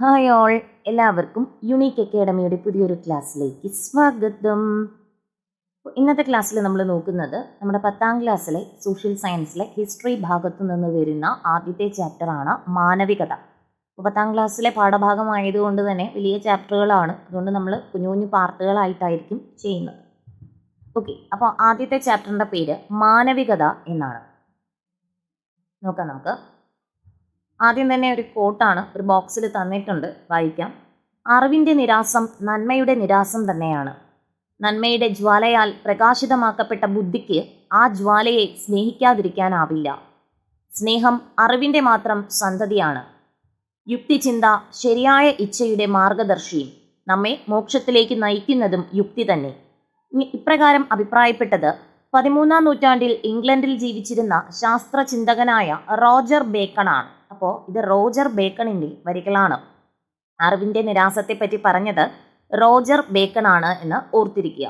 Hi all എല്ലാവർക്കും unique അക്കാഡമിയുടെ പുതിയൊരു ക്ലാസ്സിലേക്ക് സ്വാഗതം. ഇന്നത്തെ ക്ലാസ്സിൽ നമ്മൾ നോക്കുന്നത് നമ്മുടെ പത്താം ക്ലാസ്സിലെ സോഷ്യൽ സയൻസിലെ ഹിസ്റ്ററി ഭാഗത്തു നിന്ന് വരുന്ന ആദ്യത്തെ ചാപ്റ്ററാണ് മാനവികത. പത്താം ക്ലാസ്സിലെ പാഠഭാഗമായതുകൊണ്ട് തന്നെ വലിയ ചാപ്റ്ററുകളാണ് അതുകൊണ്ട് നമ്മൾ കുഞ്ഞു കുഞ്ഞു പാർട്ടുകളായിട്ടായിരിക്കും ചെയ്യുന്നത്. ഓക്കെ അപ്പോൾ ആദ്യത്തെ ചാപ്റ്ററിന്റെ പേര് മാനവികത എന്നാണ്. നോക്കാം നമുക്ക്. ആദ്യം തന്നെ ഒരു കോട്ടാണ് ഒരു ബോക്സിൽ തന്നിട്ടുണ്ട് വായിക്കാം. അറിവിന്റെ നിരാസം നന്മയുടെ നിരാസം തന്നെയാണ്. നന്മയുടെ ജ്വാലയാൽ പ്രകാശിതമാക്കപ്പെട്ട ബുദ്ധിക്ക് ആ ജ്വാലയെ സ്നേഹിക്കാതിരിക്കാനാവില്ല. സ്നേഹം അറിവിന്റെ മാത്രം സന്തതിയാണ്. യുക്തിചിന്ത ശരിയായ ഇച്ഛയുടെ മാർഗദർശിയും നമ്മെ മോക്ഷത്തിലേക്ക് നയിക്കുന്നതും യുക്തി തന്നെ. ഇപ്രകാരം അഭിപ്രായപ്പെട്ടത് പതിമൂന്നാം നൂറ്റാണ്ടിൽ ഇംഗ്ലണ്ടിൽ ജീവിച്ചിരുന്ന ശാസ്ത്രചിന്തകനായ റോജർ ബേക്കണാണ്. അപ്പോൾ ഇത് റോജർ ബേക്കണിന്റെ വരികളാണ്. അറിവിന്റെ നിരാസത്തെപ്പറ്റി പറഞ്ഞത് റോജർ ബേക്കണാണ് എന്ന് ഓർത്തിരിക്കുക.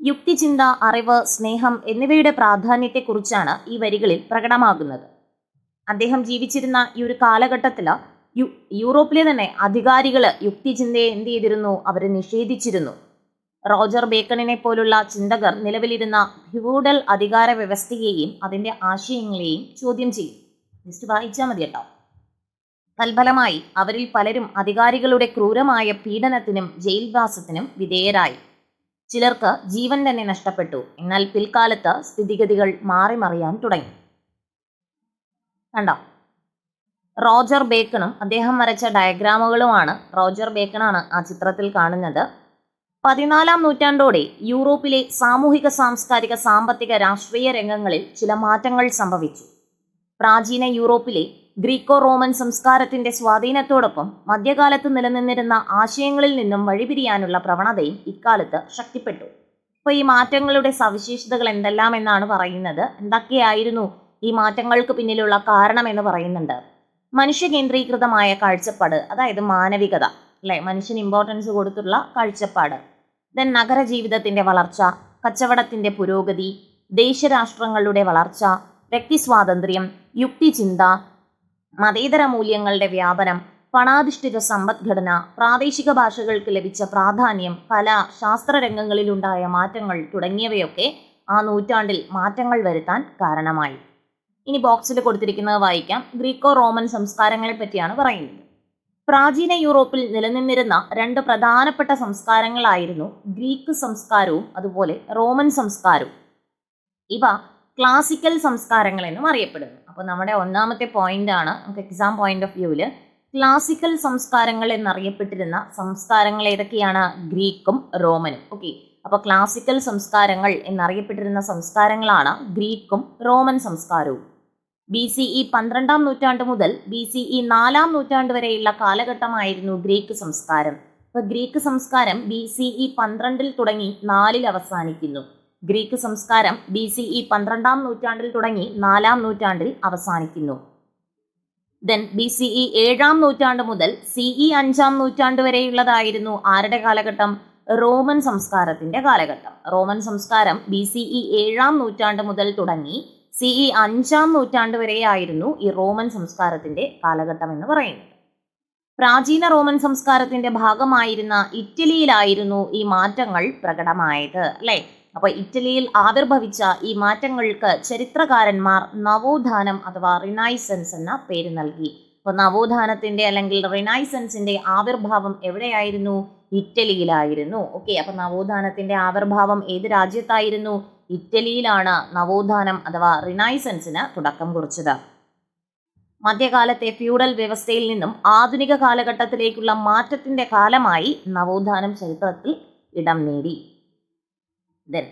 യുക്തിചിന്ത അറിവ് സ്നേഹം എന്നിവയുടെ പ്രാധാന്യത്തെക്കുറിച്ചാണ് ഈ വരികളിൽ പ്രകടമാകുന്നത്. അദ്ദേഹം ജീവിച്ചിരുന്ന ഈ ഒരു കാലഘട്ടത്തിൽ യു യൂറോപ്പിലെ തന്നെ അധികാരികൾ യുക്തിചിന്തയെ എന്ത് ചെയ്തിരുന്നു? അവരെ നിഷേധിച്ചിരുന്നു. റോജർ ബേക്കണിനെ പോലുള്ള ചിന്തകർ നിലവിലിരുന്ന ഫ്യൂഡൽ അധികാര വ്യവസ്ഥയെയും അതിന്റെ ആശയങ്ങളെയും ചോദ്യം ചെയ്യും. ജസ്റ്റ് വായിച്ചാൽ മതി കേട്ടോ. തൽഫലമായി അവരിൽ പലരും അധികാരികളുടെ ക്രൂരമായ പീഡനത്തിനും ജയിൽവാസത്തിനും വിധേയരായി. ചിലർക്ക് ജീവൻ തന്നെ നഷ്ടപ്പെട്ടു. എന്നാൽ പിൽക്കാലത്ത് സ്ഥിതിഗതികൾ മാറി മറിയാൻ തുടങ്ങി. കണ്ടോ? റോജർ ബേക്കണും അദ്ദേഹം വരച്ച ഡയഗ്രാമുകളുമാണ് റോജർ ബേക്കണാണ് ആ ചിത്രത്തിൽ കാണുന്നത്. പതിനാലാം നൂറ്റാണ്ടോടെ യൂറോപ്പിലെ സാമൂഹിക സാംസ്കാരിക സാമ്പത്തിക രാഷ്ട്രീയ രംഗങ്ങളിൽ ചില മാറ്റങ്ങൾ സംഭവിച്ചു. പ്രാചീന യൂറോപ്പിലെ ഗ്രീക്കോ റോമൻ സംസ്കാരത്തിന്റെ സ്വാധീനത്തോടൊപ്പം മധ്യകാലത്ത് നിലനിന്നിരുന്ന ആശയങ്ങളിൽ നിന്നും വഴിപിരിയാനുള്ള പ്രവണതയും ഇക്കാലത്ത് ശക്തിപ്പെട്ടു. അപ്പോൾ ഈ മാറ്റങ്ങളുടെ സവിശേഷതകൾ എന്തെല്ലാം എന്നാണ് പറയുന്നത്? എന്തൊക്കെയായിരുന്നു ഈ മാറ്റങ്ങൾക്ക് പിന്നിലുള്ള കാരണം എന്ന് പറയുന്നുണ്ട്. മനുഷ്യ കേന്ദ്രീകൃതമായ കാഴ്ചപ്പാട് അതായത് മാനവികത അല്ലെ? മനുഷ്യന് ഇമ്പോർട്ടൻസ് കൊടുത്തുള്ള കാഴ്ചപ്പാട്. ദെൻ നഗര ജീവിതത്തിന്റെ വളർച്ച കച്ചവടത്തിന്റെ പുരോഗതി ദേശരാഷ്ട്രങ്ങളുടെ വളർച്ച വ്യക്തി സ്വാതന്ത്ര്യം യുക്തിചിന്ത മതേതര മൂല്യങ്ങളുടെ വ്യാപനം പണാധിഷ്ഠിത സമ്പദ്ഘടന പ്രാദേശിക ഭാഷകൾക്ക് ലഭിച്ച പ്രാധാന്യം കല ശാസ്ത്ര രംഗങ്ങളിലുണ്ടായ മാറ്റങ്ങൾ തുടങ്ങിയവയൊക്കെ ആ നൂറ്റാണ്ടിൽ മാറ്റങ്ങൾ വരുത്താൻ കാരണമായി. ഇനി ബോക്സിൽ കൊടുത്തിരിക്കുന്നത് വായിക്കാം. ഗ്രീക്കോ റോമൻ സംസ്കാരങ്ങളെ പറ്റിയാണ് പറയുന്നത്. പ്രാചീന യൂറോപ്പിൽ നിലനിന്നിരുന്ന രണ്ട് പ്രധാനപ്പെട്ട സംസ്കാരങ്ങളായിരുന്നു ഗ്രീക്ക് സംസ്കാരവും അതുപോലെ റോമൻ സംസ്കാരവും. ഇവ ക്ലാസിക്കൽ സംസ്കാരങ്ങൾ എന്നും അറിയപ്പെടുന്നു. അപ്പോൾ നമ്മുടെ ഒന്നാമത്തെ പോയിന്റ് ആണ് നമുക്ക് എക്സാം പോയിന്റ് ഓഫ് വ്യൂവിൽ ക്ലാസിക്കൽ സംസ്കാരങ്ങൾ എന്നറിയപ്പെട്ടിരുന്ന സംസ്കാരങ്ങൾ ഏതൊക്കെയാണ്? ഗ്രീക്കും റോമനും. ഓക്കെ അപ്പോൾ ക്ലാസിക്കൽ സംസ്കാരങ്ങൾ എന്നറിയപ്പെട്ടിരുന്ന സംസ്കാരങ്ങളാണ് ഗ്രീക്കും റോമൻ സംസ്കാരവും. ബി സി ഇ പന്ത്രണ്ടാം നൂറ്റാണ്ട് മുതൽ ബി സി ഇ നാലാം നൂറ്റാണ്ട് വരെയുള്ള കാലഘട്ടമായിരുന്നു ഗ്രീക്ക് സംസ്കാരം. അപ്പോൾ ഗ്രീക്ക് സംസ്കാരം ബി സി ഇ പന്ത്രണ്ടിൽ തുടങ്ങി നാലിൽ അവസാനിക്കുന്നു. ഗ്രീക്ക് സംസ്കാരം ബി സി ഇ പന്ത്രണ്ടാം നൂറ്റാണ്ടിൽ തുടങ്ങി നാലാം നൂറ്റാണ്ടിൽ അവസാനിക്കുന്നു. ദെൻ ബി സി ഇ ഏഴാം നൂറ്റാണ്ട് മുതൽ സി ഇ അഞ്ചാം നൂറ്റാണ്ട് വരെയുള്ളതായിരുന്നു ആരുടെ കാലഘട്ടം? റോമൻ സംസ്കാരത്തിന്റെ കാലഘട്ടം. റോമൻ സംസ്കാരം ബി സി ഇ ഏഴാം നൂറ്റാണ്ട് മുതൽ തുടങ്ങി സി ഇ അഞ്ചാം നൂറ്റാണ്ട് വരെയായിരുന്നു ഈ റോമൻ സംസ്കാരത്തിന്റെ കാലഘട്ടം എന്ന് പറയുന്നത്. പ്രാചീന റോമൻ സംസ്കാരത്തിന്റെ ഭാഗമായിരുന്ന ഇറ്റലിയിലായിരുന്നു ഈ മാറ്റങ്ങൾ പ്രകടമായത് അല്ലെ? അപ്പൊ ഇറ്റലിയിൽ ആവിർഭവിച്ച ഈ മാറ്റങ്ങൾക്ക് ചരിത്രകാരന്മാർ നവോത്ഥാനം അഥവാ റിനൈസൻസ് എന്ന പേര് നൽകി. അപ്പോൾ നവോത്ഥാനത്തിന്റെ അല്ലെങ്കിൽ റിനൈസൻസിന്റെ ആവിർഭാവം എവിടെയായിരുന്നു? ഇറ്റലിയിലായിരുന്നു. ഓക്കെ അപ്പോൾ നവോത്ഥാനത്തിന്റെ ആവിർഭാവം ഏത് രാജ്യത്തായിരുന്നു? ഇറ്റലിയിലാണ് നവോത്ഥാനം അഥവാ റിനൈസൻസിന് തുടക്കം കുറിച്ചത്. മധ്യകാലത്തെ ഫ്യൂഡൽ വ്യവസ്ഥയിൽ നിന്നും ആധുനിക കാലഘട്ടത്തിലേക്കുള്ള മാറ്റത്തിന്റെ കാലമായി നവോത്ഥാനം ചരിത്രത്തിൽ ഇടം നേടി. ദെൻ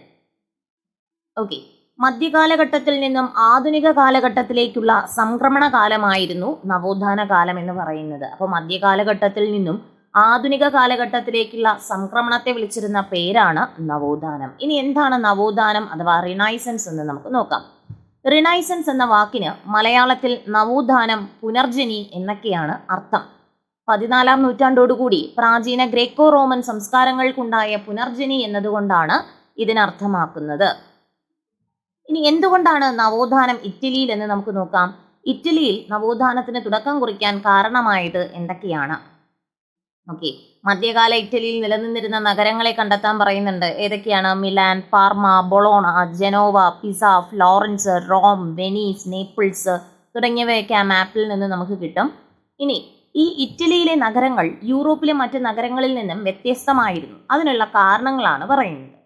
ഓക്കെ മധ്യകാലഘട്ടത്തിൽ നിന്നും ആധുനിക കാലഘട്ടത്തിലേക്കുള്ള സംക്രമണ കാലമായിരുന്നു നവോത്ഥാന കാലം എന്ന് പറയുന്നത്. അപ്പോൾ മധ്യകാലഘട്ടത്തിൽ നിന്നും ആധുനിക കാലഘട്ടത്തിലേക്കുള്ള സംക്രമണത്തെ വിളിച്ചിരുന്ന പേരാണ് നവോത്ഥാനം. ഇനി എന്താണ് നവോത്ഥാനം അഥവാ റിനൈസൻസ് എന്ന് നമുക്ക് നോക്കാം. റിനൈസൻസ് എന്ന വാക്കിന് മലയാളത്തിൽ നവോത്ഥാനം പുനർജനി എന്നൊക്കെയാണ് അർത്ഥം. പതിനാലാം നൂറ്റാണ്ടോടുകൂടി പ്രാചീന ഗ്രേക്കോ റോമൻ സംസ്കാരങ്ങൾക്കുണ്ടായ പുനർജനി എന്നതുകൊണ്ടാണ് ഇതിനർത്ഥമാക്കുന്നത്. ഇനി എന്തുകൊണ്ടാണ് നവോത്ഥാനം ഇറ്റലിയിൽ എന്ന് നമുക്ക് നോക്കാം. ഇറ്റലിയിൽ നവോത്ഥാനത്തിന് തുടക്കം കുറിക്കാൻ കാരണമായത് എന്തൊക്കെയാണ്? ഓക്കെ മധ്യകാല ഇറ്റലിയിൽ നിലനിന്നിരുന്ന നഗരങ്ങളെ കണ്ടെത്താൻ പറയുന്നുണ്ട്. ഏതൊക്കെയാണ്? Milan Parma Bologna Genoa Pisa Florence Rome Venice Naples തുടങ്ങിയവയൊക്കെ ആ മാപ്പിൽ നിന്ന് നമുക്ക് കിട്ടും. ഇനി ഈ ഇറ്റലിയിലെ നഗരങ്ങൾ യൂറോപ്പിലെ മറ്റ് നഗരങ്ങളിൽ നിന്നും വ്യത്യസ്തമായിരുന്നു. അതിനുള്ള കാരണങ്ങളാണ് പറയുന്നത്.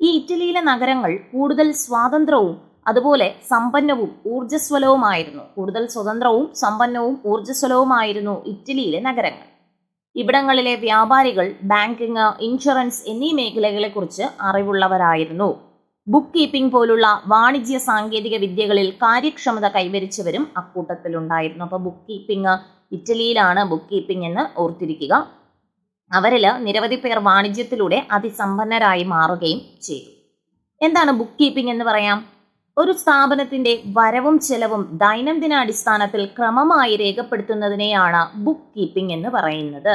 ഈ ഇറ്റലിയിലെ നഗരങ്ങൾ കൂടുതൽ സ്വാതന്ത്ര്യവും അതുപോലെ സമ്പന്നവും ഊർജസ്വലവുമായിരുന്നു. കൂടുതൽ സ്വതന്ത്രവും സമ്പന്നവും ഊർജസ്വലവുമായിരുന്നു ഇറ്റലിയിലെ നഗരങ്ങൾ. ഇവിടങ്ങളിലെ വ്യാപാരികൾ ബാങ്കിങ് ഇൻഷുറൻസ് എന്നീ മേഖലകളെക്കുറിച്ച് അറിവുള്ളവരായിരുന്നു. ബുക്ക് കീപ്പിംഗ് പോലുള്ള വാണിജ്യ സാങ്കേതിക വിദ്യകളിൽ കാര്യക്ഷമത കൈവരിച്ചവരും അക്കൂട്ടത്തിലുണ്ടായിരുന്നു. അപ്പോൾ ബുക്ക് കീപ്പിംഗ് ഇറ്റലിയിലാണ് ബുക്ക് കീപ്പിംഗ് എന്ന് ഓർത്തിരിക്കുക. അവരിൽ നിരവധി പേർ വാണിജ്യത്തിലൂടെ അതിസമ്പന്നരായി മാറുകയും ചെയ്തു. എന്താണ് ബുക്ക് കീപ്പിംഗ് എന്ന് പറയാം? ഒരു സ്ഥാപനത്തിന്റെ വരവും ചെലവും ദൈനംദിന അടിസ്ഥാനത്തിൽ ക്രമമായി രേഖപ്പെടുത്തുന്നതിനെയാണ് ബുക്ക് കീപ്പിംഗ് എന്ന് പറയുന്നത്.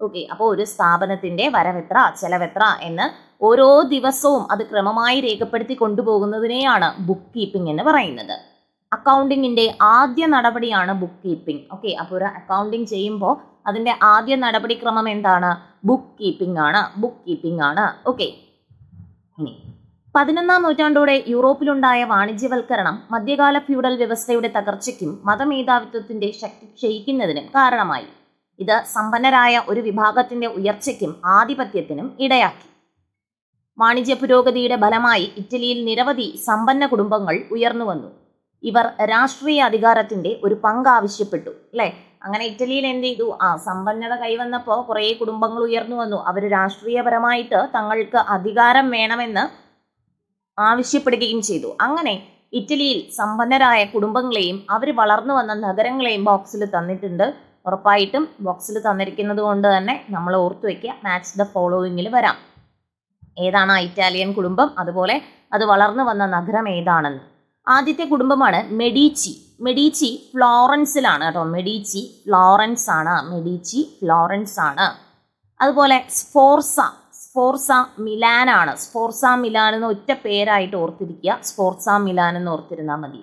ഓക്കെ അപ്പോൾ ഒരു സ്ഥാപനത്തിന്റെ വരവെത്ര ചെലവെത്ര എന്ന് ഓരോ ദിവസവും അത് ക്രമമായി രേഖപ്പെടുത്തി കൊണ്ടുപോകുന്നതിനെയാണ് ബുക്ക് കീപ്പിംഗ് എന്ന് പറയുന്നത്. അക്കൗണ്ടിങ്ങിന്റെ ആദ്യ നടപടിയാണ് ബുക്ക് കീപ്പിംഗ് ഓക്കെ അപ്പോൾ ഒരു അക്കൗണ്ടിങ് ചെയ്യുമ്പോൾ അതിന്റെ ആദ്യ നടപടിക്രമം എന്താണ്? ബുക്ക് കീപ്പിംഗ് ആണ്. ബുക്ക് കീപ്പിംഗ് ആണ്. ഓക്കെ ഇനി പതിനൊന്നാം നൂറ്റാണ്ടോടെ യൂറോപ്പിലുണ്ടായ വാണിജ്യവൽക്കരണം മധ്യകാല ഫ്യൂഡൽ വ്യവസ്ഥയുടെ തകർച്ചയ്ക്കും മതമേധാവിത്വത്തിന്റെ ശക്തി ക്ഷയിക്കുന്നതിനും കാരണമായി. ഇത് സമ്പന്നരായ ഒരു വിഭാഗത്തിന്റെ ഉയർച്ചയ്ക്കും ആധിപത്യത്തിനും ഇടയാക്കി. വാണിജ്യ പുരോഗതിയുടെ ഫലമായി ഇറ്റലിയിൽ നിരവധി സമ്പന്ന കുടുംബങ്ങൾ ഉയർന്നു വന്നു ഇവർ രാഷ്ട്രീയ അധികാരത്തിന്റെ ഒരു പങ്ക് ആവശ്യപ്പെട്ടു അല്ലെ? അങ്ങനെ ഇറ്റലിയിൽ എന്ത് ചെയ്തു? ആ സമ്പന്നത കൈവന്നപ്പോൾ കുറേ കുടുംബങ്ങൾ ഉയർന്നു വന്നു. അവർ രാഷ്ട്രീയപരമായിട്ട് തങ്ങൾക്ക് അധികാരം വേണമെന്ന് ആവശ്യപ്പെടുകയും ചെയ്തു. അങ്ങനെ ഇറ്റലിയിൽ സമ്പന്നരായ കുടുംബങ്ങളെയും അവർ വളർന്നു വന്ന നഗരങ്ങളെയും ബോക്സിൽ തന്നിട്ടുണ്ട്. ഉറപ്പായിട്ടും ബോക്സിൽ തന്നിരിക്കുന്നത് കൊണ്ട് തന്നെ നമ്മൾ ഓർത്തു വയ്ക്കുക മാച്ച് ദ ഫോളോയിങ്ങിൽ വരാം. ഏതാണ് ഇറ്റാലിയൻ കുടുംബം? അതുപോലെ അത് വളർന്നു വന്ന നഗരം ഏതാണെന്ന്. ആദ്യത്തെ കുടുംബമാണ് മെഡീച്ചി. മെഡീച്ചി ഫ്ലോറൻസിലാണ് കേട്ടോ. മെഡീച്ചി ഫ്ലോറൻസ് ആണ് മെഡീച്ചി ഫ്ലോറൻസ് ആണ് അതുപോലെ സ്ഫോർസ സ്ഫോർസ മിലാനാണ്. സ്ഫോർസ മിലാൻ എന്ന് ഒറ്റ പേരായിട്ട് ഓർത്തിരിക്കുക. സ്ഫോർസ മിലാൻ എന്ന് ഓർത്തിരുന്നാൽ മതി.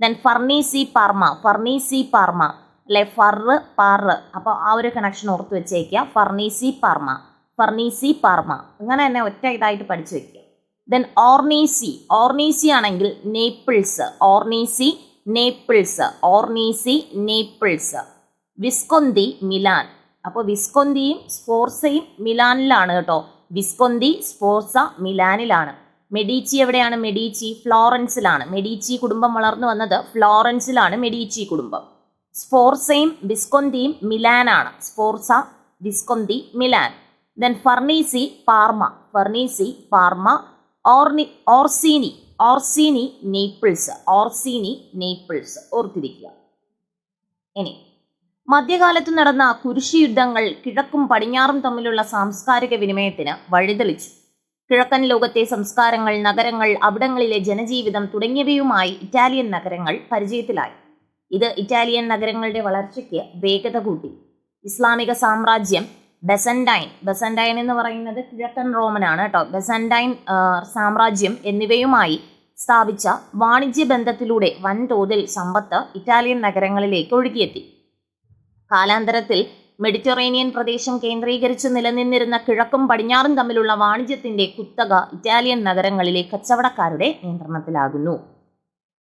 Then Farnese Parma Farnese Parma അല്ലെ? ഫർ പാറ് അപ്പോൾ ആ ഒരു കണക്ഷൻ ഓർത്ത് വെച്ചേക്കുക. Farnese Parma Farnese Parma. അങ്ങനെ തന്നെ ഒറ്റ ഇതായിട്ട് പഠിച്ചു വെക്കുക. ദെൻ ഓർണീസി ഓർണീസി ആണെങ്കിൽ നേപ്പിൾസ് ഓർണീസി നേപ്പിൾസ് ഓർണീസി നേപ്പിൾസ് വിസ്കൊന്തി മിലാൻ. അപ്പോൾ വിസ്കൊന്തിയും സ്ഫോർസയും മിലാനിലാണ് കേട്ടോ. വിസ്കൊന്തി സ്ഫോർസ മിലാനിലാണ്. മെഡീച്ചി എവിടെയാണ് മെഡീച്ചി? ഫ്ലോറൻസിലാണ്. മെഡീച്ചി കുടുംബം വളർന്നു വന്നത് ഫ്ലോറൻസിലാണ് മെഡീച്ചി കുടുംബം. സ്ഫോർസയും വിസ്കൊന്തിയും മിലാനാണ്. Sforza Visconti Milan. Then Farnese Parma. Farnese Parma. ഓർണി Orsini. Orsini Naples Orsini Naples. ഓർത്തിരിക്കുക. ഇനി മധ്യകാലത്ത് നടന്ന കുരിശി യുദ്ധങ്ങൾ കിഴക്കും പടിഞ്ഞാറും തമ്മിലുള്ള സാംസ്കാരിക വിനിമയത്തിന് വഴിതെളിച്ചു. കിഴക്കൻ ലോകത്തെ സംസ്കാരങ്ങൾ നഗരങ്ങൾ അവിടങ്ങളിലെ ജനജീവിതം തുടങ്ങിയവയുമായി ഇറ്റാലിയൻ നഗരങ്ങൾ പരിചയത്തിലായി. ഇത് ഇറ്റാലിയൻ നഗരങ്ങളുടെ വളർച്ചയ്ക്ക് വേഗത കൂട്ടി. ഇസ്ലാമിക സാമ്രാജ്യം ബെസൻഡൈൻ ബെസൻഡൈൻ എന്ന് പറയുന്നത് കിഴക്കൻ റോമനാണ് കേട്ടോ. ബെസൻഡൈൻ സാമ്രാജ്യം എന്നിവയുമായി സ്ഥാപിച്ച വാണിജ്യ ബന്ധത്തിലൂടെ വൻതോതിൽ സമ്പത്ത് ഇറ്റാലിയൻ നഗരങ്ങളിലേക്ക് ഒഴുകിയെത്തി. കാലാന്തരത്തിൽ മെഡിറ്ററേനിയൻ പ്രദേശം കേന്ദ്രീകരിച്ച് നിലനിന്നിരുന്ന കിഴക്കും പടിഞ്ഞാറും തമ്മിലുള്ള വാണിജ്യത്തിന്റെ കുത്തക ഇറ്റാലിയൻ നഗരങ്ങളിലെ കച്ചവടക്കാരുടെ നിയന്ത്രണത്തിലാകുന്നു.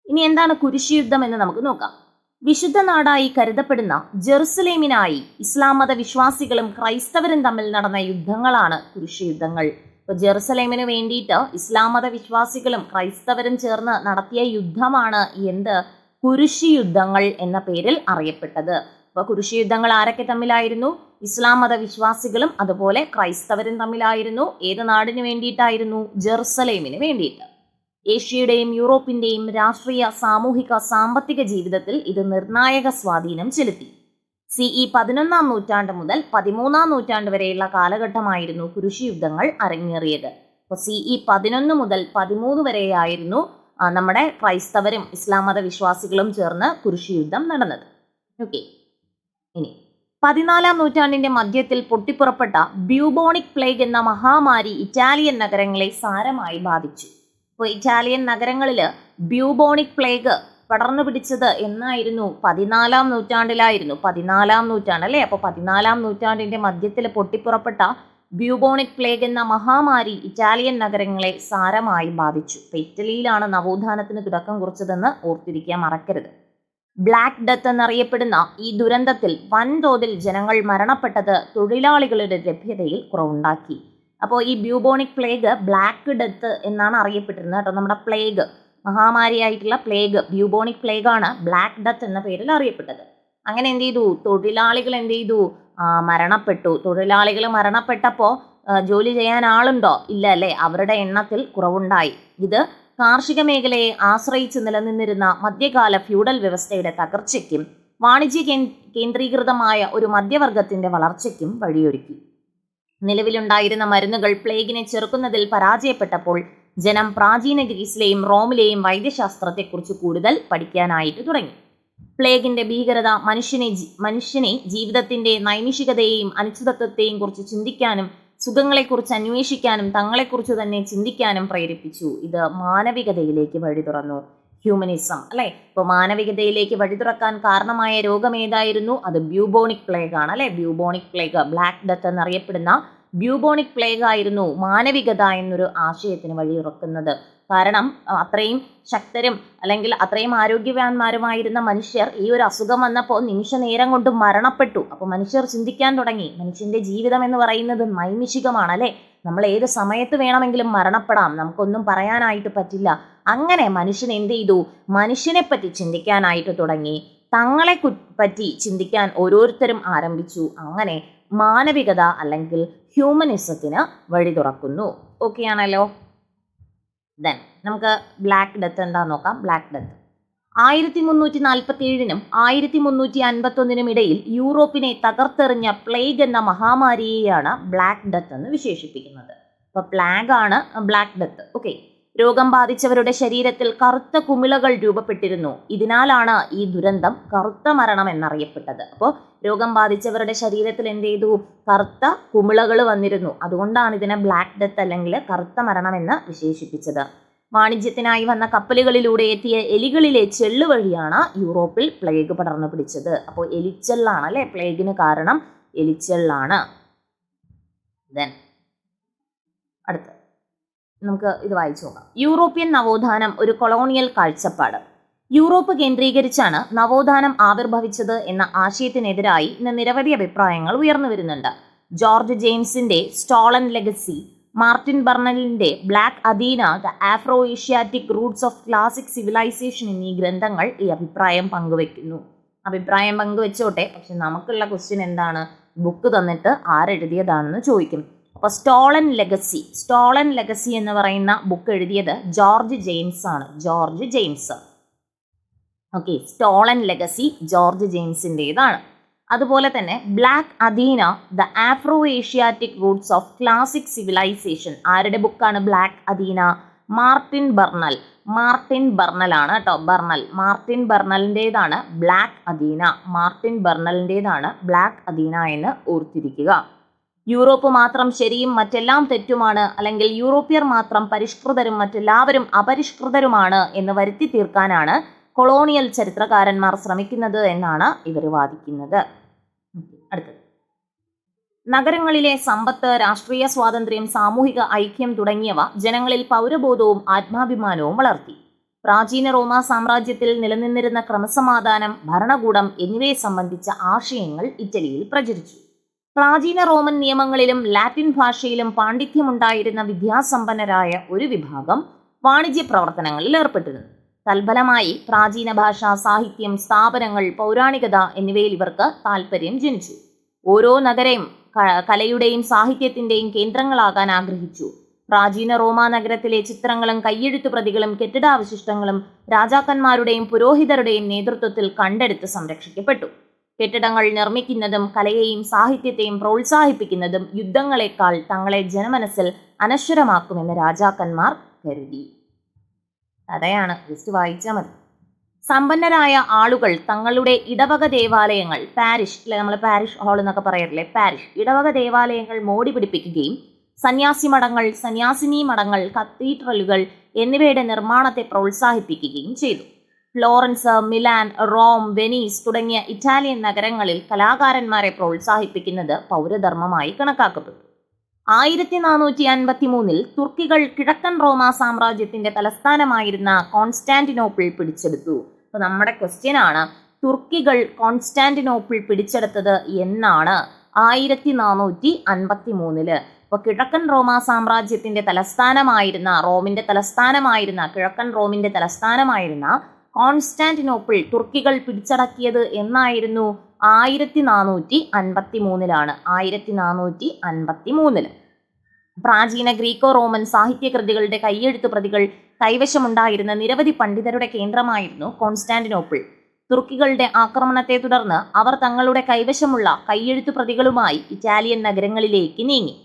ഇനി എന്താണ് കുരിശി യുദ്ധം എന്ന് നമുക്ക് നോക്കാം. വിശുദ്ധ നാടായി കരുതപ്പെടുന്ന ജെറുസലേമിനായി ഇസ്ലാം മത വിശ്വാസികളും ക്രൈസ്തവരും തമ്മിൽ നടന്ന യുദ്ധങ്ങളാണ് കുരിശി യുദ്ധങ്ങൾ ഇപ്പൊ ജെറുസലേമിന് വേണ്ടിയിട്ട് ഇസ്ലാം മത വിശ്വാസികളും ക്രൈസ്തവരും ചേർന്ന് നടത്തിയ യുദ്ധമാണ് എന്ത്? കുരിശി യുദ്ധങ്ങൾ എന്ന പേരിൽ അറിയപ്പെട്ടത്. അപ്പൊ കുരിശി യുദ്ധങ്ങൾ ആരൊക്കെ തമ്മിലായിരുന്നു? ഇസ്ലാം മത വിശ്വാസികളും അതുപോലെ ക്രൈസ്തവരും തമ്മിലായിരുന്നു. ഏത് നാടിന് വേണ്ടിയിട്ടായിരുന്നു? ജെറുസലേമിന് വേണ്ടിയിട്ട്. ഏഷ്യയുടെയും യൂറോപ്പിന്റെയും രാഷ്ട്രീയ സാമൂഹിക സാമ്പത്തിക ജീവിതത്തിൽ ഇത് നിർണായക സ്വാധീനം ചെലുത്തി. സിഇ പതിനൊന്നാം നൂറ്റാണ്ട് മുതൽ പതിമൂന്നാം നൂറ്റാണ്ട് വരെയുള്ള കാലഘട്ടമായിരുന്നു കുരിശി യുദ്ധങ്ങൾ അരങ്ങേറിയത്. അപ്പോൾ സിഇ പതിനൊന്ന് മുതൽ പതിമൂന്ന് വരെയായിരുന്നു നമ്മുടെ ക്രൈസ്തവരും ഇസ്ലാം മത വിശ്വാസികളും ചേർന്ന് കുരിശി യുദ്ധം നടന്നത്. ഓക്കെ. ഇനി പതിനാലാം നൂറ്റാണ്ടിന്റെ മധ്യത്തിൽ പൊട്ടിപ്പുറപ്പെട്ട ബ്യൂബോണിക് പ്ലേഗ് എന്ന മഹാമാരി ഇറ്റാലിയൻ നഗരങ്ങളെ സാരമായി ബാധിച്ചു. ഇപ്പോൾ ഇറ്റാലിയൻ നഗരങ്ങളിൽ ബ്യൂബോണിക് പ്ലേഗ് പടർന്നു പിടിച്ചത് എന്നായിരുന്നു. പതിനാലാം നൂറ്റാണ്ടിലായിരുന്നു. പതിനാലാം നൂറ്റാണ്ട് അല്ലേ? അപ്പോൾ പതിനാലാം നൂറ്റാണ്ടിന്റെ മധ്യത്തിൽ പൊട്ടിപ്പുറപ്പെട്ട ബ്യൂബോണിക് പ്ലേഗ് എന്ന മഹാമാരി ഇറ്റാലിയൻ നഗരങ്ങളെ സാരമായി ബാധിച്ചു. ഇപ്പം ഇറ്റലിയിലാണ് നവോത്ഥാനത്തിന് തുടക്കം കുറിച്ചതെന്ന് ഓർത്തിരിക്കാൻ മറക്കരുത്. ബ്ലാക്ക് ഡെത്ത് എന്നറിയപ്പെടുന്ന ഈ ദുരന്തത്തിൽ വൻതോതിൽ ജനങ്ങൾ മരണപ്പെട്ടത് തൊഴിലാളികളുടെ ലഭ്യതയിൽ കുറവുണ്ടാക്കി. അപ്പോൾ ഈ ബ്യൂബോണിക് പ്ലേഗ് ബ്ലാക്ക് ഡെത്ത് എന്നാണ് അറിയപ്പെട്ടിരുന്നത് കേട്ടോ. നമ്മുടെ പ്ലേഗ് മഹാമാരിയായിട്ടുള്ള പ്ലേഗ് ബ്യൂബോണിക് പ്ലേഗ് ആണ് ബ്ലാക്ക് ഡെത്ത് എന്ന പേരിൽ അറിയപ്പെട്ടത്. അങ്ങനെ എന്ത് ചെയ്തു? തൊഴിലാളികൾ എന്ത് ചെയ്തു? മരണപ്പെട്ടു. തൊഴിലാളികൾ മരണപ്പെട്ടപ്പോൾ ജോലി ചെയ്യാൻ ആളുണ്ടോ? ഇല്ല അല്ലേ? അവരുടെ എണ്ണത്തിൽ കുറവുണ്ടായി. ഇത് കാർഷിക മേഖലയെ ആശ്രയിച്ച് നിലനിന്നിരുന്ന മധ്യകാല ഫ്യൂഡൽ വ്യവസ്ഥയുടെ തകർച്ചയ്ക്കും വാണിജ്യ കേന്ദ്രീകൃതമായ ഒരു മധ്യവർഗത്തിന്റെ വളർച്ചയ്ക്കും വഴിയൊരുക്കി. നിലവിലുണ്ടായിരുന്ന മരുന്നുകൾ പ്ലേഗിനെ ചെറുക്കുന്നതിൽ പരാജയപ്പെട്ടപ്പോൾ ജനം പ്രാചീന ഗ്രീസിലെയും റോമിലെയും വൈദ്യശാസ്ത്രത്തെക്കുറിച്ച് കൂടുതൽ പഠിക്കാനായിട്ട് തുടങ്ങി. പ്ലേഗിന്റെ ഭീകരത മനുഷ്യനെ മനുഷ്യനെ ജീവിതത്തിന്റെ നൈമിഷികതയെയും അനിശ്ചിതത്വത്തെയും കുറിച്ച് ചിന്തിക്കാനും സുഖങ്ങളെക്കുറിച്ച് അന്വേഷിക്കാനും തങ്ങളെക്കുറിച്ച് തന്നെ ചിന്തിക്കാനും പ്രേരിപ്പിച്ചു. ഇത് മാനവികതയിലേക്ക് വഴി തുറന്നു ഹ്യൂമനിസം അല്ലെ? ഇപ്പൊ മാനവികതയിലേക്ക് വഴി തുറക്കാൻ കാരണമായ രോഗം ഏതായിരുന്നു? അത് ബ്യൂബോണിക് പ്ലേഗ് ആണ് അല്ലെ? ബ്യൂബോണിക് പ്ലേഗ് ബ്ലാക്ക് ഡെത്ത് എന്നറിയപ്പെടുന്ന ബ്യൂബോണിക് പ്ലേഗ് ആയിരുന്നു മാനവികത എന്നൊരു ആശയത്തിന് വഴി തുറക്കുന്നത്. കാരണം അത്രയും ശക്തരും അല്ലെങ്കിൽ അത്രയും ആരോഗ്യവാന്മാരുമായിരുന്ന മനുഷ്യർ ഈ ഒരു അസുഖം വന്നപ്പോൾ നിമിഷ നേരം കൊണ്ട് മരണപ്പെട്ടു. അപ്പോൾ മനുഷ്യർ ചിന്തിക്കാൻ തുടങ്ങി. മനുഷ്യന്റെ ജീവിതം എന്ന് പറയുന്നത് നൈമിഷികമാണ് അല്ലെ? നമ്മൾ ഏത് സമയത്ത് വേണമെങ്കിലും മരണപ്പെടാം. നമുക്കൊന്നും പറയാനായിട്ട് പറ്റില്ല. അങ്ങനെ മനുഷ്യൻ എന്ത് ചെയ്തു? മനുഷ്യനെ പറ്റി ചിന്തിക്കാനായിട്ട് തുടങ്ങി. തങ്ങളെ പറ്റി ചിന്തിക്കാൻ ഓരോരുത്തരും ആരംഭിച്ചു. അങ്ങനെ മാനവികത അല്ലെങ്കിൽ ഹ്യൂമനിസത്തിന് വഴി തുറക്കുന്നു. ഓക്കെ ആണല്ലോ? ദെൻ നമുക്ക് ബ്ലാക്ക് ഡെത്ത് എന്താ നോക്കാം. ബ്ലാക്ക് ഡെത്ത് ആയിരത്തി മുന്നൂറ്റി നാൽപ്പത്തി ഏഴിനും ആയിരത്തി മുന്നൂറ്റി അൻപത്തൊന്നിനും ഇടയിൽ യൂറോപ്പിനെ തകർത്തെറിഞ്ഞ പ്ലേഗ് എന്ന മഹാമാരിയെയാണ് ബ്ലാക്ക് ഡെത്ത് എന്ന് വിശേഷിപ്പിക്കുന്നത്. അപ്പൊ പ്ലാഗ് ആണ് ബ്ലാക്ക് ഡെത്ത് ഓക്കെ രോഗം ബാധിച്ചവരുടെ ശരീരത്തിൽ കറുത്ത കുമിളകൾ രൂപപ്പെട്ടിരുന്നു. ഇതിനാലാണ് ഈ ദുരന്തം കറുത്ത മരണം എന്നറിയപ്പെട്ടത്. അപ്പോൾ രോഗം ബാധിച്ചവരുടെ ശരീരത്തിൽ എന്ത് ചെയ്തു? കറുത്ത കുമിളകൾ വന്നിരുന്നു. അതുകൊണ്ടാണ് ഇതിനെ ബ്ലാക്ക് ഡെത്ത് അല്ലെങ്കിൽ കറുത്ത മരണം എന്ന് വിശേഷിപ്പിച്ചത്. വാണിജ്യത്തിനായി വന്ന കപ്പലുകളിലൂടെ എത്തിയ എലികളിലെ ചെള്ളു വഴിയാണ് യൂറോപ്പിൽ പ്ലേഗ് പടർന്നു പിടിച്ചത്. അപ്പോൾ എലിച്ചെള്ളാണ് അല്ലെ? പ്ലേഗിന് കാരണം എലിച്ചെള്ളാണ്. ദെൻ അടുത്ത നമുക്ക് ഇത് വായിച്ചു നോക്കാം. യൂറോപ്യൻ നവോത്ഥാനം ഒരു കൊളോണിയൽ കാഴ്ചപ്പാട്. യൂറോപ്പ് കേന്ദ്രീകരിച്ചാണ് നവോത്ഥാനം ആവിർഭവിച്ചത് എന്ന ആശയത്തിനെതിരായി ഇന്ന് നിരവധി അഭിപ്രായങ്ങൾ ഉയർന്നു വരുന്നുണ്ട്. ജോർജ് ജെയിംസിന്റെ stolen legacy Martin ബർണലിന്റെ black Athena the Afro Asiatic roots of classic civilization എന്നീ ഗ്രന്ഥങ്ങൾ ഈ അഭിപ്രായം പങ്കുവെക്കുന്നു. അഭിപ്രായം പങ്കുവെച്ചോട്ടെ. പക്ഷെ നമുക്കുള്ള ക്വസ്റ്റ്യൻ എന്താണ്? ബുക്ക് തന്നിട്ട് ആരെഴുതിയതാണെന്ന് ചോദിക്കും. അപ്പോൾ സ്റ്റോളൻ ലെഗസി സ്റ്റോളൻ ലെഗസി എന്ന് പറയുന്ന ബുക്ക് എഴുതിയത് ജോർജ് ജെയിംസ് ആണ്. George James. Okay stolen legacy George ജെയിംസിന്റെതാണ് അതുപോലെ തന്നെ Black Athena the Afro Asiatic roots of classic civilization ആരുടെ ബുക്കാണ് Black Athena Martin Bernal Martin Bernal ആണ് കേട്ടോ ബർണൽ മാർട്ടിൻ ബർണലിന്റെതാണ് ബ്ലാക്ക് അദീന മാർട്ടിൻ ബർണലിന്റെതാണ് ബ്ലാക്ക് അദീന എന്ന് ഓർത്തിരിക്കുക. യൂറോപ്പ് മാത്രം ശരിയും മറ്റെല്ലാം തെറ്റുമാണ് അല്ലെങ്കിൽ യൂറോപ്യർ മാത്രം പരിഷ്കൃതരും മറ്റെല്ലാവരും അപരിഷ്കൃതരുമാണ് എന്ന് വരുത്തി തീർക്കാനാണ് കൊളോണിയൽ ചരിത്രകാരന്മാർ ശ്രമിക്കുന്നത് എന്നാണ് ഇവർ വാദിക്കുന്നത്. അടുത്തത്. നഗരങ്ങളിലെ സമ്പത്ത് രാഷ്ട്രീയ സ്വാതന്ത്ര്യം സാമൂഹിക ഐക്യം തുടങ്ങിയവ ജനങ്ങളിൽ പൗരബോധവും ആത്മാഭിമാനവും വളർത്തി. പ്രാചീന റോമ സാമ്രാജ്യത്തിൽ നിലനിന്നിരുന്ന ക്രമസമാധാനം ഭരണകൂടം എന്നിവയെ സംബന്ധിച്ച ആശയങ്ങൾ ഇറ്റലിയിൽ പ്രചരിച്ചു. പ്രാചീന റോമൻ നിയമങ്ങളിലും ലാറ്റിൻ ഭാഷയിലും പാണ്ഡിത്യമുണ്ടായിരുന്ന വിദ്യാസമ്പന്നരായ ഒരു വിഭാഗം വാണിജ്യ പ്രവർത്തനങ്ങളിൽ ഏർപ്പെട്ടിരുന്നു. തൽഫലമായി പ്രാചീന ഭാഷ സാഹിത്യം സ്ഥാപനങ്ങൾ പൗരാണികത എന്നിവയിൽ ഇവർക്ക് താല്പര്യം ജനിച്ചു. ഓരോ നഗരയും കലയുടെയും സാഹിത്യത്തിന്റെയും കേന്ദ്രങ്ങളാകാൻ ആഗ്രഹിച്ചു. പ്രാചീന റോമാ നഗരത്തിലെ ചിത്രങ്ങളും കയ്യെഴുത്തു പ്രതികളും കെട്ടിടാവശിഷ്ടങ്ങളും രാജാക്കന്മാരുടെയും പുരോഹിതരുടെയും നേതൃത്വത്തിൽ കണ്ടെടുത്ത് സംരക്ഷിക്കപ്പെട്ടു. കെട്ടിടങ്ങൾ നിർമ്മിക്കുന്നതും കലയെയും സാഹിത്യത്തെയും പ്രോത്സാഹിപ്പിക്കുന്നതും യുദ്ധങ്ങളെക്കാൾ തങ്ങളെ ജനമനസ്സിൽ അനശ്വരമാക്കുമെന്ന് രാജാക്കന്മാർ കരുതി. കഥയാണ്. ജസ്റ്റ് വായിച്ചാൽ മതി. സമ്പന്നരായ ആളുകൾ തങ്ങളുടെ ഇടവക ദേവാലയങ്ങൾ പാരിഷ് അല്ലെ നമ്മൾ പാരിഷ് ഹാൾ എന്നൊക്കെ പറയാറില്ലേ പാരിഷ്. ഇടവക ദേവാലയങ്ങൾ മോടി പിടിപ്പിക്കുകയും സന്യാസി മഠങ്ങൾ സന്യാസിനി മഠങ്ങൾ കത്തീഡ്രലുകൾ എന്നിവയുടെ നിർമ്മാണത്തെ പ്രോത്സാഹിപ്പിക്കുകയും ചെയ്തു. ഫ്ലോറൻസ് മിലാൻ റോം വെനീസ് തുടങ്ങിയ ഇറ്റാലിയൻ നഗരങ്ങളിൽ കലാകാരന്മാരെ പ്രോത്സാഹിപ്പിക്കുന്നത് പൗരധർമ്മമായി കണക്കാക്കപ്പെട്ടു. ആയിരത്തി നാനൂറ്റി അൻപത്തി മൂന്നിൽ തുർക്കികൾ കിഴക്കൻ റോമ സാമ്രാജ്യത്തിന്റെ തലസ്ഥാനമായിരുന്ന കോൺസ്റ്റാന്റിനോപ്പിൾ പിടിച്ചെടുത്തു. അപ്പോൾ നമ്മുടെ ക്വസ്റ്റ്യൻ ആണ് തുർക്കികൾ കോൺസ്റ്റാന്റിനോപ്പിൾ പിടിച്ചെടുത്തത് എന്നാണ് ആയിരത്തി നാനൂറ്റി അൻപത്തി മൂന്നിൽ അപ്പൊ കിഴക്കൻ റോമ സാമ്രാജ്യത്തിന്റെ തലസ്ഥാനമായിരുന്ന റോമിന്റെ തലസ്ഥാനമായിരുന്ന കിഴക്കൻ റോമിന്റെ തലസ്ഥാനമായിരുന്ന കോൺസ്റ്റാന്റിനോപ്പിൾ തുർക്കികൾ പിടിച്ചടക്കിയത് എന്നായിരുന്നു ആയിരത്തി നാനൂറ്റി അൻപത്തി മൂന്നിലാണ് ആയിരത്തി നാനൂറ്റി അൻപത്തി മൂന്നിൽ പ്രാചീന ഗ്രീക്കോ റോമൻ സാഹിത്യകൃതികളുടെ കൈയെഴുത്തു പ്രതികൾ കൈവശമുണ്ടായിരുന്ന നിരവധി പണ്ഡിതരുടെ കേന്ദ്രമായിരുന്നു കോൺസ്റ്റാന്റിനോപ്പിൾ. തുർക്കികളുടെ ആക്രമണത്തെ തുടർന്ന് അവർ തങ്ങളുടെ കൈവശമുള്ള കൈയെഴുത്തു പ്രതികളുമായി ഇറ്റാലിയൻ നഗരങ്ങളിലേക്ക് നീങ്ങി.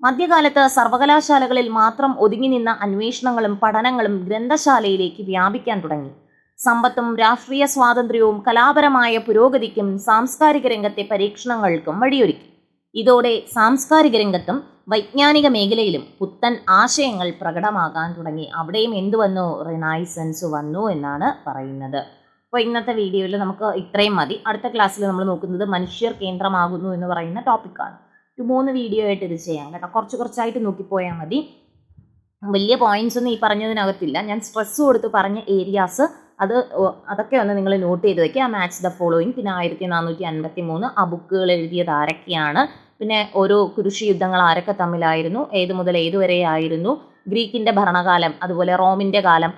മധ്യകാലത്ത് സർവകലാശാലകളിൽ മാത്രം ഒതുങ്ങി നിന്ന അന്വേഷണങ്ങളും പഠനങ്ങളും ഗ്രന്ഥശാലയിലേക്ക് വ്യാപിക്കാൻ തുടങ്ങി. സമ്പത്തും രാഷ്ട്രീയ സ്വാതന്ത്ര്യവും കലാപരമായ പുരോഗതിക്കും സാംസ്കാരിക രംഗത്തെ പരീക്ഷണങ്ങൾക്കും വഴിയൊരുക്കി. ഇതോടെ സാംസ്കാരിക രംഗത്തും വൈജ്ഞാനിക മേഖലയിലും പുത്തൻ ആശയങ്ങൾ പ്രകടമാകാൻ തുടങ്ങി. അവിടെയും എന്തു വന്നു? റിനൈസൻസ് വന്നു എന്നാണ് പറയുന്നത്. അപ്പോൾ ഇന്നത്തെ വീഡിയോയിൽ നമുക്ക് ഇത്രയും മതി. അടുത്ത ക്ലാസ്സിൽ നമ്മൾ നോക്കുന്നത് മനുഷ്യർ കേന്ദ്രമാകുന്നു എന്ന് പറയുന്ന ടോപ്പിക്കാണ് ഒരു മൂന്ന് വീഡിയോ ആയിട്ട് ഇത് ചെയ്യാം കേട്ടോ. കുറച്ച് കുറച്ചായിട്ട് നോക്കിപ്പോയാൽ മതി. വലിയ പോയിന്റ്സ് ഒന്നും ഈ പറഞ്ഞതിനകത്തില്ല. ഞാൻ സ്ട്രെസ് കൊടുത്ത് പറഞ്ഞ ഏരിയാസ് അത് അതൊക്കെ ഒന്ന് നിങ്ങൾ നോട്ട് ചെയ്ത് വെക്കുക. മാച്ച് ദ ഫോളോയിങ് പിന്നെ ആയിരത്തി നാനൂറ്റി അൻപത്തി മൂന്ന് ആ ബുക്കുകൾ എഴുതിയത് ആരൊക്കെയാണ്? പിന്നെ ഓരോ കുരിശി യുദ്ധങ്ങൾ ആരൊക്കെ തമ്മിലായിരുന്നു? ഏത് മുതൽ ഏതുവരെ ആയിരുന്നു ഗ്രീക്കിന്റെ ഭരണകാലം അതുപോലെ റോമിന്റെ കാലം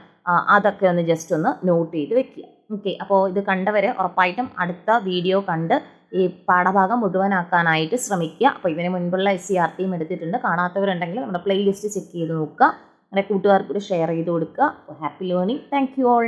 അതൊക്കെ ഒന്ന് ജസ്റ്റ് ഒന്ന് നോട്ട് ചെയ്ത് വെക്കുക. ഓക്കെ അപ്പോൾ ഇത് കണ്ടവരെ ഉറപ്പായിട്ടും അടുത്ത വീഡിയോ കണ്ട് ഈ പാഠഭാഗം മുഴുവനാക്കാനായിട്ട് ശ്രമിക്കുക. അപ്പോൾ ഇതിന് മുൻപുള്ള എസ് സി ആർ ടിയും എടുത്തിട്ടുണ്ട്. കാണാത്തവരുണ്ടെങ്കിൽ നമ്മുടെ പ്ലേലിസ്റ്റ് ചെക്ക് ചെയ്ത് നോക്കുക. അങ്ങനെ കൂട്ടുകാർക്ക് കൂടി ഷെയർ ചെയ്ത് കൊടുക്കുക. Happy learning thank you all